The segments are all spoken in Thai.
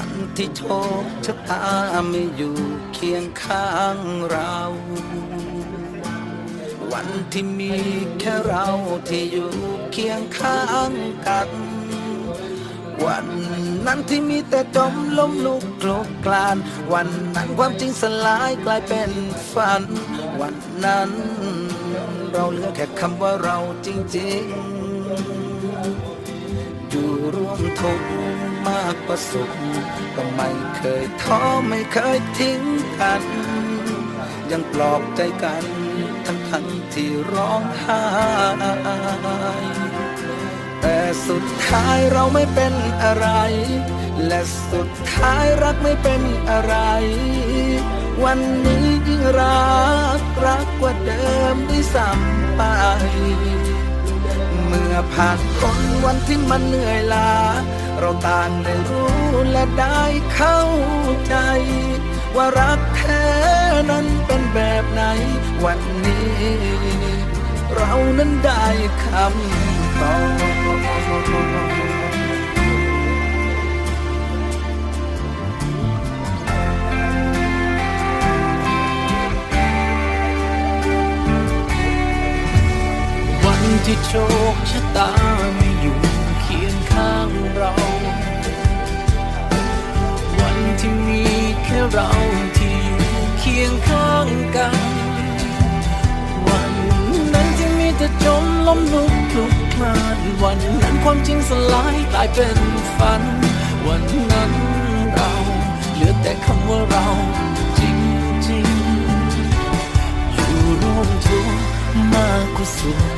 ันที่โชคชะตาไม่อยู่เคียงข้างเรา วันที่มีแค่เราที่อยู่เคียงข้างกัน วันนั้นที่มีแต่จมล้มลุกคลุกลาน วันนั้นความจริงสลายกลายเป็นฝัน วันนั้น เราเหลือแค่คำว่าเราจริงๆ อยู่ร่วมทุกข์ มากกว่าสุข ก็ไม่เคยท้อไม่เคยทิ้งกัน ยังปลอบใจกัน ทั้งทั้งที่ร้องไห้แต่สุดท้ายเราไม่เป็นอะไร และสุดท้ายรักไม่เป็นอะไร วันนี้ยิ่งรักรักกว่าเดิมด้วยซ้ำไป ผ่านพ้นวันที่มันเหนื่อยล้าเราต่างได้รู้และได้เข้าใจ ว่ารักแท้นั้นเป็นแบบไหน วันนี้ เรานั้นได้คำตอบ ที่โชคชะตาไม่อยู่เคียงข้างเรา วันที่มีแค่เราที่อยู่เคียงข้างกัน วันนั้นที่มีแต่จมล้มลุกคลุกคลานวันนั้นความจริงสลายกลายเป็นฝัน วันนั้นเราเหลือแต่คำว่าเราจริงๆอยู่ร่วมทุกข์มากกว่าสุข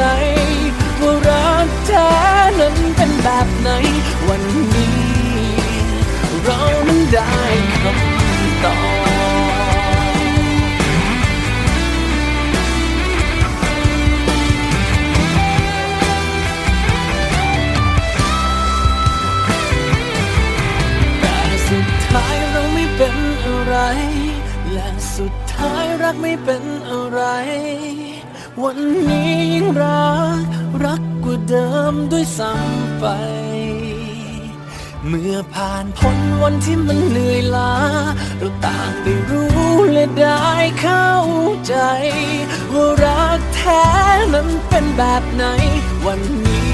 ใจว่ารักแท้นั้นเป็นแบบไหน วันนี้ เรานั้นได้คำตอบแต่สุดท้ายเราไม่เป็นอะไรและสุดท้ายรักไม่เป็นอะไร วันนี้ยิ่งรัก รักกว่าเดิมด้วยซ้ำไป เมื่อผ่านพ้นวันที่มันเหนื่อยล้า เราต่างได้รู้และได้เข้าใจ ว่ารักแท้นั้นเป็นแบบไหนวันนี้